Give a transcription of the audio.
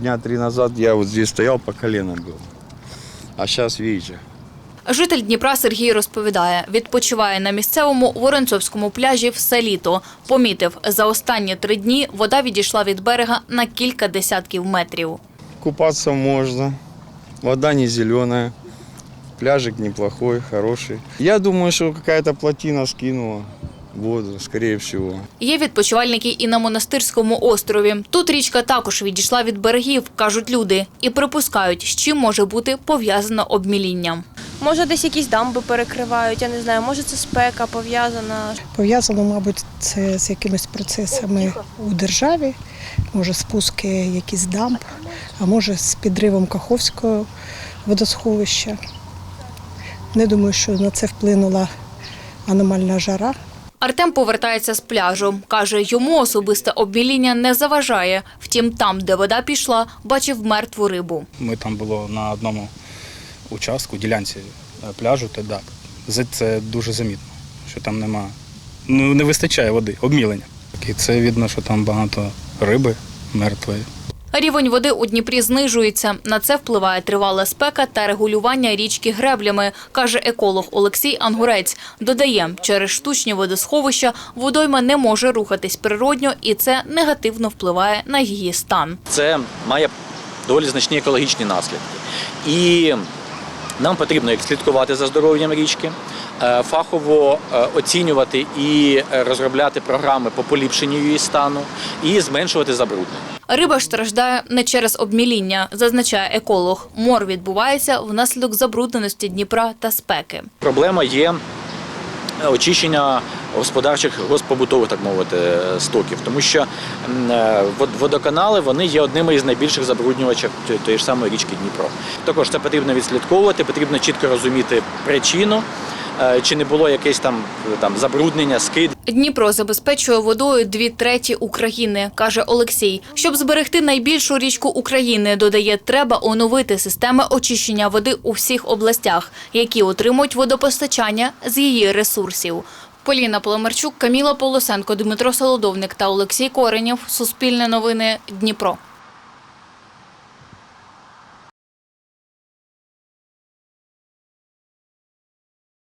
дня три назад я вот здесь стоял, по колено был. А сейчас, видите, Житель Дніпра Сергій розповідає, відпочиває на місцевому Воронцовському пляжі все літо. Помітив, за останні три дні вода відійшла від берега на кілька десятків метрів. купаться можно, вода не зеленая, пляжик неплохой, хороший. Я думаю, что какая-то плотина скинула воду, скорее всего. Є відпочивальники і на монастирському острові. Тут річка також відійшла від берегів, кажуть люди, і припускають, з чим може бути пов'язано обміління. Може, десь якісь дамби перекривають, я не знаю, може це спека пов'язана. Пов'язано, мабуть, це з якимись процесами у державі, може спуски якісь дамб, а може з підривом Каховського водосховища. Не думаю, що на це вплинула аномальна жара. Артем повертається з пляжу. Каже, йому особисте обміління не заважає. Втім, там, де вода пішла, бачив мертву рибу. Ми там було на одному участку, ділянці е, пляжу, то так. Це дуже замітно, що там нема. Ну, не вистачає води, обмілення. І це видно, що там багато риби мертвої. Рівень води у Дніпрі знижується. На це впливає тривала спека та регулювання річки греблями, каже еколог Олексій Ангурець. Додає, через штучні водосховища водойма не може рухатись природньо, і це негативно впливає на її стан. це має доволі значні екологічні наслідки. І нам потрібно як слідкувати за здоров'ям річки, е, фахово е, оцінювати і розробляти програми по поліпшенню її стану і зменшувати забруднення. Риба ж страждає не через обміління, зазначає еколог. Мор відбувається внаслідок забрудненості Дніпра та спеки. Проблема є е, очищення господарчих госпобутових, так мовити, стоків, тому що е, вод- водоканали вони є одними із найбільших забруднювачів тої ж самої річки Дніпро. Також це потрібно відслідковувати, потрібно чітко розуміти причину, е, чи не було якесь там, там забруднення, скид. Дніпро забезпечує водою дві треті України, каже Олексій. Щоб зберегти найбільшу річку України, додає, треба оновити системи очищення води у всіх областях, які отримують водопостачання з її ресурсів. Поліна Поломарчук, Каміла Полосенко, Дмитро Солодовник та Олексій Коренєв. Суспільне новини Дніпро.